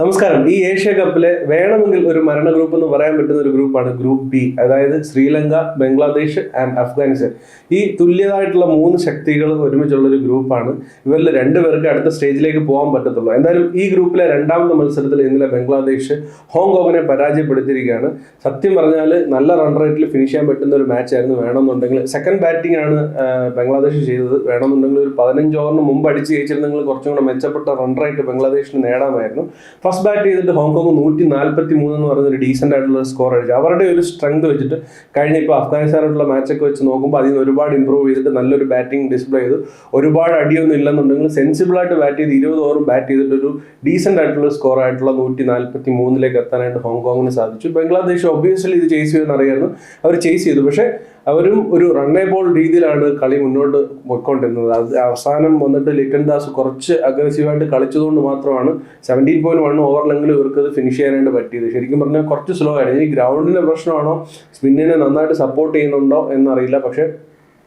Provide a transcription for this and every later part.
നമസ്കാരം. ഈ ഏഷ്യ കപ്പിലെ വേണമെങ്കിൽ ഒരു മരണ ഗ്രൂപ്പ് എന്ന് പറയാൻ പറ്റുന്ന ഒരു ഗ്രൂപ്പാണ് ഗ്രൂപ്പ് ബി അതായത് ശ്രീലങ്ക ബംഗ്ലാദേശ് ആൻഡ് അഫ്ഗാനിസ്ഥാൻ. ഈ തുല്യതായിട്ടുള്ള മൂന്ന് ശക്തികൾ ഒരുമിച്ചുള്ള ഒരു ഗ്രൂപ്പാണ് ഇവരിൽ രണ്ടുപേർക്ക് അടുത്ത സ്റ്റേജിലേക്ക് പോകാൻ പറ്റത്തുള്ളൂ. എന്തായാലും ഈ ഗ്രൂപ്പിലെ രണ്ടാമത്തെ മത്സരത്തിൽ ഇന്നലെ ബംഗ്ലാദേശ് ഹോങ്കോങ്ങിനെ പരാജയപ്പെടുത്തിയിരിക്കുകയാണ്. സത്യം പറഞ്ഞാൽ നല്ല റൺ റേറ്റിൽ ഫിനിഷ് ചെയ്യാൻ പറ്റുന്ന ഒരു മാച്ച് ആയിരുന്നു വേണമെന്നുണ്ടെങ്കിൽ. സെക്കൻഡ് ബാറ്റിംഗ് ആണ് ബംഗ്ലാദേശ് ചെയ്തത്. വേണമെന്നുണ്ടെങ്കിൽ ഒരു പതിനഞ്ച് ഓവറിന് മുമ്പ് അടിച്ച് ജയിച്ചിരുന്നെങ്കിൽ കുറച്ചും കൂടെ മെച്ചപ്പെട്ട റൺ റേറ്റ് ബംഗ്ലാദേശിന് നേടാമായിരുന്നു. ഫസ്റ്റ് ബാറ്റ് ചെയ്തിട്ട് ഹോങ്കോങ് നൂറ്റി നാൽപ്പത്തി മൂന്ന് എന്ന് പറയുന്ന ഒരു ഡീസെന്റ് ആയിട്ടുള്ള സ്കോർ അടിച്ചു. അവരുടെ ഒരു സ്ട്രെങ്ത് വെച്ചിട്ട് കഴിഞ്ഞ ഇപ്പോൾ അഫ്ഗാനിസ്ഥാനായിട്ടുള്ള മാച്ചൊക്കെ വെച്ച് നോക്കുമ്പോൾ അതിൽ നിന്ന് ഒരുപാട് ഇമ്പ്രൂവ് ചെയ്തിട്ട് നല്ലൊരു ബാറ്റിംഗ് ഡിസ്പ്ലേ ചെയ്തു. ഒരുപാട് അടിയൊന്നും ഇല്ലെന്നുണ്ടെങ്കിൽ സെൻസിബിൾ ആയിട്ട് ബാറ്റ് ചെയ്ത് ഇരുപത് ഓവറും ബാറ്റ് ചെയ്തിട്ട് ഒരു ഡീസെന്റ് ആയിട്ടുള്ള സ്കോർ ആയിട്ടുള്ള നൂറ്റി നാൽപ്പത്തി മൂന്നിലേക്ക് എത്താനായിട്ട് ഹോങ്കോങ്ങിന് സാധിച്ചു. ബംഗ്ലാദേശ് ഒബ്വിയസ്ലി ഇത് ചേസ് ചെയ്യുമെന്ന് അറിയായിരുന്നു. അവർ ചേസ് ചെയ്തു. പക്ഷേ അവരും ഒരു റണ്ണേ ബോൾ രീതിയിലാണ് കളി മുന്നോട്ട് പോയിക്കൊണ്ടിരുന്നത്. അത് അവസാനം വന്നിട്ട് ലിറ്റൻ ദാസ് കുറച്ച് അഗ്രസീവായിട്ട് കളിച്ചതുകൊണ്ട് മാത്രമാണ് സെവന്റീൻ പോയിന്റ് വൺ ഓവറിലെങ്കിലും ഇവർക്ക് അത് ഫിനിഷ് ചെയ്യാനായിട്ട് പറ്റിയത്. ശരിക്കും പറഞ്ഞാൽ കുറച്ച് സ്ലോ ആയിരുന്നു. ഈ ഗ്രൗണ്ടിന്റെ പ്രശ്നമാണോ? സ്പിന്നിനെ നന്നായിട്ട് സപ്പോർട്ട് ചെയ്യുന്നുണ്ടോ എന്നറിയില്ല. പക്ഷേ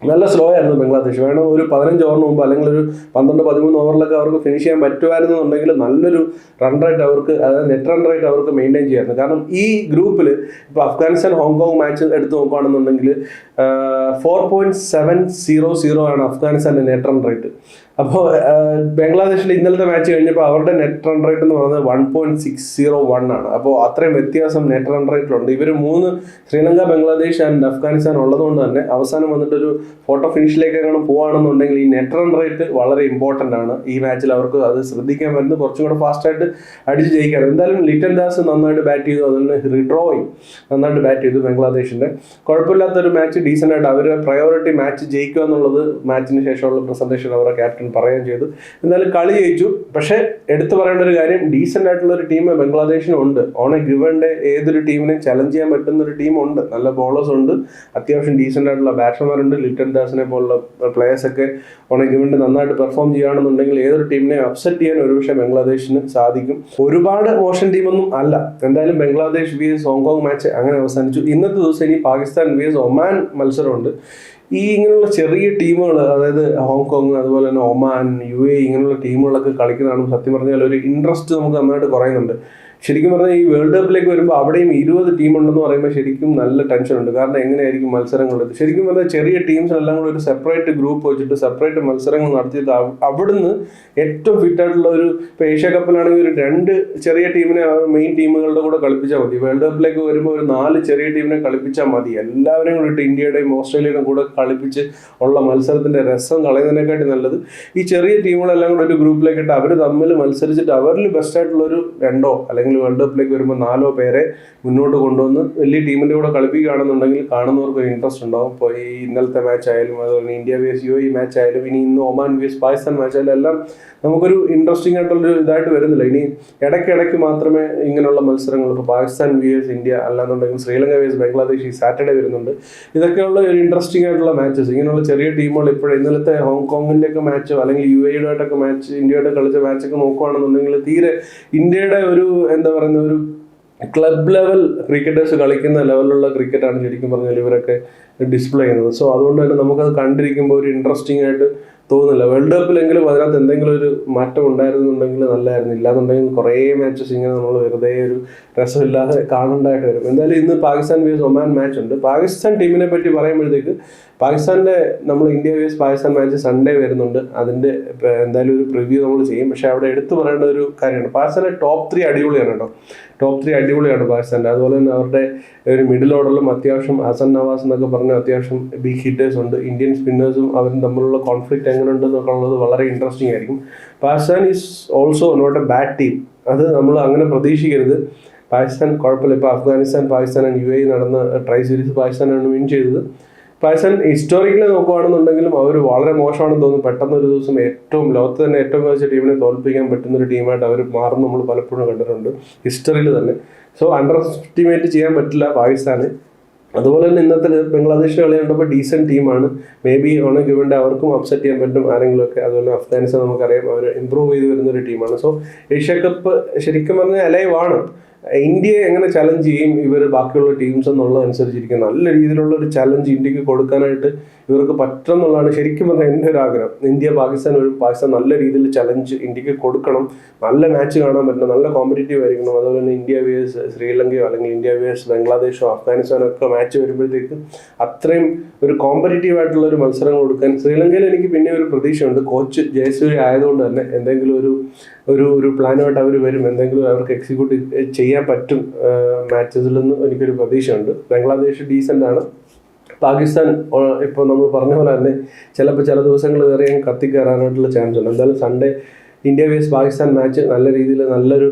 നല്ല സ്ലോ ആയിരുന്നു ബംഗ്ലാദേശ്. വേണം ഒരു പതിനഞ്ച് ഓവറിന് മുമ്പ് അല്ലെങ്കിൽ ഒരു പന്ത്രണ്ട് പതിമൂന്ന് ഓവറിലൊക്കെ അവർക്ക് ഫിനിഷ് ചെയ്യാൻ പറ്റുമായിരുന്നുണ്ടെങ്കിൽ നല്ലൊരു റൺ റേറ്റ് അവർക്ക് അതായത് നെറ്റ് റൺ റേറ്റ് അവർക്ക് മെയിന്റെയിൻ ചെയ്യായിരുന്നു കാരണം ഈ ഗ്രൂപ്പിൽ ഇപ്പോൾ അഫ്ഗാനിസ്ഥാൻ ഹോങ്കോങ് മാച്ച് എടുത്ത് നോക്കുകയാണെന്നുണ്ടെങ്കിൽ four point seven zero zero ആണ് അഫ്ഗാനിസ്ഥാന്റെ നെറ്റ് റൺ റേറ്റ് അപ്പോൾ ബംഗ്ലാദേശിൽ ഇന്നലത്തെ മാച്ച് കഴിഞ്ഞപ്പോൾ അവരുടെ നെറ്റ് റൺ റേറ്റ് എന്ന് പറയുന്നത് one point six zero one ആണ്. അപ്പോൾ അത്രയും വ്യത്യാസം നെറ്റ് റൺ റേറ്റിലുണ്ട് ഇവർ മൂന്ന് ശ്രീലങ്ക ബംഗ്ലാദേശ് ആൻഡ് അഫ്ഗാനിസ്ഥാൻ ഉള്ളതുകൊണ്ട് തന്നെ അവസാനം വന്നിട്ടൊരു ഫോട്ടോ ഫിനിഷിലേക്ക് എങ്ങനെ പോകുകയാണെന്നുണ്ടെങ്കിൽ ഈ നെറ്റ് റൺ റേറ്റ് വളരെ ഇമ്പോർട്ടന്റ് ആണ്. ഈ മാച്ചിൽ അവർക്ക് അത് ശ്രദ്ധിക്കാൻ പറ്റുന്നത് കുറച്ചും കൂടെ ഫാസ്റ്റായിട്ട് അടിച്ച് ജയിക്കാൻ എന്തായാലും ലിറ്റൻ ദാസ് നന്നായിട്ട് ബാറ്റ് ചെയ്തു. അതുപോലെ റിഡ്രോയി നന്നായിട്ട് ബാറ്റ് ചെയ്തു ബംഗ്ലാദേശിന്റെ കുഴപ്പമില്ലാത്തൊരു മാച്ച് ഡീസന്റ് ആയിട്ട് അവർ പ്രയോറിറ്റി മാച്ച് ജയിക്കുക എന്നുള്ളത് മാച്ചിന് ശേഷമുള്ള പ്രസന്റേഷൻ അവരുടെ ക്യാപ്റ്റൻ പറയുകയും ചെയ്തു. എന്നാലും കളി ജയിച്ചു. പക്ഷേ എടുത്തു പറയേണ്ട ഒരു കാര്യം ഡീസെന്റ് ആയിട്ടുള്ള ഒരു ടീം ബംഗ്ലാദേശിന് ഉണ്ട് ഓൺ എ ഗിവൺ ഡേ ഏതൊരു ടീമിനെയും ചലഞ്ച് ചെയ്യാൻ പറ്റുന്ന ഒരു ടീം ഉണ്ട്. നല്ല ബോളേഴ്സ് ഉണ്ട്. അത്യാവശ്യം ഡീസെന്റ് ആയിട്ടുള്ള ബാറ്റ്സ്മാരുണ്ട് ലിറ്റൻ ദാസിനെ പോലുള്ള പ്ലേയേഴ്സ് ഒക്കെ ഓൺ എ ഗിവൺ ഡേ നന്നായിട്ട് പെർഫോം ചെയ്യുകയാണെന്നുണ്ടെങ്കിൽ ഏതൊരു ടീമിനെ അപ്സെറ്റ് ചെയ്യാൻ ഒരുപക്ഷെ ബംഗ്ലാദേശിന് സാധിക്കും. ഒരുപാട് മോശം ടീമൊന്നും അല്ല. എന്തായാലും Bangladesh V S Hong Kong match അങ്ങനെ അവസാനിച്ചു. ഇന്നത്തെ ദിവസം ഇനി പാകിസ്ഥാൻ വി എസ് ഒമാൻ മത്സരമുണ്ട്. ഈ ഇങ്ങനെയുള്ള ചെറിയ ടീമുകൾ അതായത് ഹോങ്കോങ് അതുപോലെ തന്നെ ഒമാൻ യു എ ഇങ്ങനെയുള്ള ടീമുകളൊക്കെ കളിക്കുന്നതാണ് സത്യം പറഞ്ഞാൽ ഒരു ഇൻട്രസ്റ്റ് നമുക്ക് നന്നായിട്ട് കുറയുന്നുണ്ട്. ശരിക്കും പറഞ്ഞാൽ ഈ വേൾഡ് കപ്പിലേക്ക് വരുമ്പോൾ അവിടെയും ഇരുപത് ടീം ഉണ്ടെന്ന് പറയുമ്പോൾ ശരിക്കും നല്ല ടെൻഷൻ ഉണ്ട്. കാരണം എങ്ങനെയായിരിക്കും മത്സരങ്ങൾ ശരിക്കും പറഞ്ഞാൽ ചെറിയ ടീംസിനെല്ലാം കൂടെ ഒരു സെപ്പറേറ്റ് ഗ്രൂപ്പ് വെച്ചിട്ട് സെപ്പറേറ്റ് മത്സരങ്ങൾ നടത്തിയിട്ട് അവ- അവിടുന്ന് ഏറ്റവും ഫിറ്റ് ആയിട്ടുള്ള ഒരു ഇപ്പോൾ ഏഷ്യ കപ്പിലാണെങ്കിൽ ഒരു രണ്ട് ചെറിയ ടീമിനെ മെയിൻ ടീമുകളുടെ കൂടെ കളിപ്പിച്ചാൽ മതി. വേൾഡ് കപ്പിലേക്ക് വരുമ്പോൾ ഒരു നാല് ചെറിയ ടീമിനെ കളിപ്പിച്ചാൽ മതി. എല്ലാവരെയും കൂടി ഇട്ട് ഇന്ത്യയുടെയും ഓസ്ട്രേലിയയുടെയും കൂടെ കളിപ്പിച്ച് ഉള്ള മത്സരത്തിന്റെ രസം കളയുന്നതിനെക്കാട്ടി നല്ലത്. ഈ ചെറിയ ടീമുകളെല്ലാം കൂടെ ഒരു ഗ്രൂപ്പിലേക്ക് ഇട്ട് അവർ തമ്മിൽ മത്സരിച്ചിട്ട് അവരിൽ ബെസ്റ്റ് ആയിട്ടുള്ള ഒരു രണ്ടോ അല്ലെങ്കിൽ വേൾഡ് കപ്പിലേക്ക് വരുമ്പോൾ നാലോ പേരെ മുന്നോട്ട് കൊണ്ടുവന്ന് വലിയ ടീമിന്റെ കൂടെ കളിപ്പിക്കുകയാണെന്നുണ്ടെങ്കിൽ കാണുന്നവർക്ക് ഒരു ഇൻട്രസ്റ്റ് ഉണ്ടാവും. ഇപ്പോൾ ഈ ഇന്നലത്തെ മാച്ച് ആയാലും അതുപോലെ ഇന്ത്യ വേസ് യു ഈ മാച്ച് ആയാലും ഇനി ഇന്ന് ഒമാൻ വേസ് പാകിസ്ഥാൻ മാച്ച് ആയാലും എല്ലാം നമുക്കൊരു ഇൻട്രസ്റ്റിംഗ് ആയിട്ടുള്ളൊരു ഇതായിട്ട് വരുന്നില്ല. ഇനി ഇടയ്ക്കിടയ്ക്ക് മാത്രമേ ഇങ്ങനെയുള്ള മത്സരങ്ങൾ ഇപ്പോൾ പാകിസ്ഥാൻ വി എസ് ഇന്ത്യ അല്ലാന്നുണ്ടെങ്കിൽ ശ്രീലങ്ക വേസ് ബംഗ്ലാദേശ് ഈ സാറ്റർഡേ വരുന്നുണ്ട്. ഇതൊക്കെയുള്ള ഒരു ഇൻട്രസ്റ്റിംഗ് ആയിട്ടുള്ള മാച്ചസ് ഇങ്ങനെയുള്ള ചെറിയ ടീമുകൾ ഇപ്പോഴും ഇന്നലത്തെ ഹോങ്കോങ്ങിന്റെയൊക്കെ മാച്ചോ അല്ലെങ്കിൽ യു എയുടെ ആയിട്ടൊക്കെ മാച്ച് ഇന്ത്യയുടെ കളിച്ച മാച്ചൊക്കെ നോക്കുകയാണെന്നുണ്ടെങ്കിൽ തീരെ ഇന്ത്യയുടെ ഒരു എന്താ പറയുന്ന ഒരു ക്ലബ് ലെവൽ ക്രിക്കറ്റേഴ്സ് കളിക്കുന്ന ലെവലിലുള്ള ക്രിക്കറ്റാണ് ശരിക്കും പറഞ്ഞാൽ ഇവരൊക്കെ ഡിസ്പ്ലേ ചെയ്യുന്നത്. സോ അതുകൊണ്ട് തന്നെ നമുക്കത് കണ്ടിരിക്കുമ്പോൾ ഒരു ഇൻട്രസ്റ്റിംഗ് ആയിട്ട് തോന്നുന്നില്ല. വേൾഡ് കപ്പിലെങ്കിലും അതിനകത്ത് എന്തെങ്കിലും ഒരു മാറ്റം ഉണ്ടായിരുന്നുണ്ടെങ്കിൽ നല്ലതായിരുന്നു ഇല്ലാന്നുണ്ടെങ്കിൽ കുറേ മാച്ചസ് ഇങ്ങനെ നമ്മൾ വെറുതെ ഒരു രസമില്ലാതെ കാണണ്ടായിട്ട് വരും. എന്തായാലും ഇന്ന് പാകിസ്ഥാൻ വേസ് ഒമാൻ മാച്ച് ഉണ്ട്. പാകിസ്ഥാൻ ടീമിനെ പറ്റി പറയുമ്പോഴത്തേക്ക് പാകിസ്ഥാന്റെ നമ്മൾ India versus Pakistan match Sunday വരുന്നുണ്ട്. അതിന്റെ എന്തായാലും ഒരു പ്രിവ്യൂ നമ്മൾ ചെയ്യും. പക്ഷെ അവിടെ എടുത്തു പറയേണ്ട ഒരു കാര്യമാണ് പാകിസ്ഥാന്റെ ടോപ്പ് ത്രീ അടിപൊളിയാണ് കേട്ടോ. ടോപ്പ് ത്രീ അടിപൊളിയാണ് പാകിസ്ഥാന്റെ. അതുപോലെ തന്നെ അവരുടെ ഒരു മിഡിൽ ഓർഡറിലും അത്യാവശ്യം ഹസൻ നവാസ് എന്നൊക്കെ പറഞ്ഞ അത്യാവശ്യം ബിഗ് ഹിറ്റേഴ്സ് ഉണ്ട്. ഇന്ത്യൻ സ്പിന്നേഴ്സും അവരും തമ്മിലുള്ള കോൺഫ്ലിക്റ്റ് എങ്ങനെ എന്നൊക്കെ ഉള്ളത് വളരെ ഇൻട്രസ്റ്റിംഗ് ആയിരിക്കും. Pakistan is also not a bad team അത് നമ്മൾ അങ്ങനെ പ്രതീക്ഷിക്കരുത്. പാകിസ്ഥാൻ കുഴപ്പമില്ല. ഇപ്പോൾ Afghanistan Pakistan and U A നടന്ന ട്രൈ സീരീസ് പാകിസ്ഥാനാണ് വിൻ ചെയ്തത്. പാകിസ്ഥാൻ ഹിസ്റ്റോറിക്കലി നോക്കുകയാണെന്നുണ്ടെങ്കിലും അവർ വളരെ മോശമാണെന്ന് തോന്നുന്നു. പെട്ടെന്ന് ഒരു ദിവസം ഏറ്റവും ലോകത്ത് തന്നെ ഏറ്റവും മികച്ച ടീമിനെ തോൽപ്പിക്കാൻ പറ്റുന്ന ഒരു ടീമായിട്ട് അവർ മാറുന്നു നമ്മൾ പലപ്പോഴും കണ്ടിട്ടുണ്ട്. ഹിസ്റ്ററിയിൽ തന്നെ. സോ അണ്ടർ എസ്റ്റിമേറ്റ് ചെയ്യാൻ പറ്റില്ല പാകിസ്ഥാന്. അതുപോലെ തന്നെ ഇന്നത്തെ ബംഗ്ലാദേശ് കളി കണ്ടപ്പോൾ ഡീസന്റ് ടീമാണ് മേ ബി ഓൺ ഗിവന്റെ അവർക്കും അപ്സെറ്റ് ചെയ്യാൻ പറ്റും ആരെങ്കിലുമൊക്കെ. അതുപോലെ അഫ്ഗാനിസ്ഥാൻ നമുക്കറിയാം അവർ ഇമ്പ്രൂവ് ചെയ്ത് വരുന്ന ഒരു ടീമാണ് സോ ഏഷ്യ കപ്പ് ശരിക്കും പറഞ്ഞാൽ അലൈവ് ആണ് ഇന്ത്യയെ എങ്ങനെ ചലഞ്ച് ചെയ്യും? ഇവർ ബാക്കിയുള്ള ടീംസ് എന്നുള്ളതനുസരിച്ചിരിക്കും. നല്ല രീതിയിലുള്ള ഒരു ചലഞ്ച് ഇന്ത്യയ്ക്ക് കൊടുക്കാനായിട്ട് ഇവർക്ക് പറ്റും എന്നുള്ളതാണ് ശരിക്കും പറഞ്ഞാൽ എന്റെ ഒരു ആഗ്രഹം. ഇന്ത്യ പാകിസ്ഥാൻ ഒരു പാകിസ്ഥാൻ നല്ല രീതിയിൽ ചലഞ്ച് ഇന്ത്യയ്ക്ക് കൊടുക്കണം. നല്ല മാച്ച് കാണാൻ പറ്റണം. നല്ല കോമ്പറ്റീവ് ആയിരിക്കണം. അതുപോലെ തന്നെ ഇന്ത്യ വേഴ്സ് ശ്രീലങ്കയോ അല്ലെങ്കിൽ ഇന്ത്യ വേഴ്സ് ബംഗ്ലാദേശോ അഫ്ഗാനിസ്ഥാനോ ഒക്കെ മാച്ച് വരുമ്പോഴത്തേക്ക് അത്രയും ഒരു കോമ്പറ്റീവ് ആയിട്ടുള്ള ഒരു മത്സരം കൊടുക്കാൻ ശ്രീലങ്കയിൽ എനിക്ക് പിന്നെ ഒരു പ്രതീക്ഷയുണ്ട്. കോച്ച് ജയസൂര്യ ആയതുകൊണ്ട് തന്നെ എന്തെങ്കിലും ഒരു ഒരു ഒരു പ്ലാനുമായിട്ട് അവർ വരും. എന്തെങ്കിലും അവർക്ക് എക്സിക്യൂട്ട് ചെയ്യാൻ പറ്റും മാച്ചസിൽ നിന്ന് എനിക്കൊരു പ്രതീക്ഷയുണ്ട്. ബംഗ്ലാദേശ് ഡീസന്റ് ആണ്. പാകിസ്ഥാൻ ഇപ്പോൾ നമ്മൾ പറഞ്ഞ പോലെ തന്നെ ചിലപ്പോൾ ചില ദിവസങ്ങൾ വേറെ കത്തിക്കയറാനായിട്ടുള്ള ചാൻസ് ഉണ്ട്. എന്തായാലും Sunday India versus Pakistan match നല്ല രീതിയിൽ നല്ലൊരു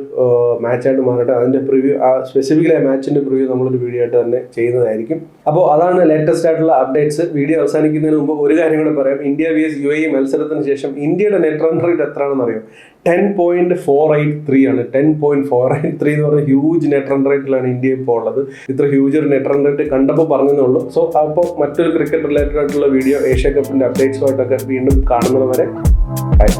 മാച്ചായിട്ട് മാറട്ടെ. അതിന്റെ പ്രിവ്യൂ ആ സ്പെസിഫിക്കലി ആ മാച്ചിന്റെ പ്രിവ്യൂ നമ്മളൊരു വീഡിയോ ആയിട്ട് തന്നെ ചെയ്യുന്നതായിരിക്കും. അപ്പോൾ അതാണ് ലേറ്റസ്റ്റ് ആയിട്ടുള്ള അപ്ഡേറ്റ്സ് വീഡിയോ അവസാനിക്കുന്നതിന് മുമ്പ് ഒരു കാര്യം കൂടെ പറയാം. ഇന്ത്യ വേസ് യു എ മത്സരത്തിന് ശേഷം ഇന്ത്യയുടെ നെറ്റ് റൺ റേറ്റ് എത്രയാണെന്ന് അറിയാം ten point four eight three ആണ്. Ten point four eight three എന്ന് പറഞ്ഞ ഹ്യൂജ് നെറ്റ് റൺ റേറ്റിലാണ് ഇന്ത്യ ഇപ്പോൾ ഉള്ളത്. ഇത്ര ഹ്യൂജ് ഒരു നെറ്റ് റൺ റേറ്റ് കണ്ടപ്പോൾ പറഞ്ഞതേ ഉള്ളൂ. സോ അപ്പോൾ മറ്റൊരു ക്രിക്കറ്റ് റിലേറ്റഡ് ആയിട്ടുള്ള വീഡിയോ ഏഷ്യ കപ്പിന്റെ അപ്ഡേറ്റ്സുമായിട്ടൊക്കെ വീണ്ടും കാണുന്നത് വരെ ബൈ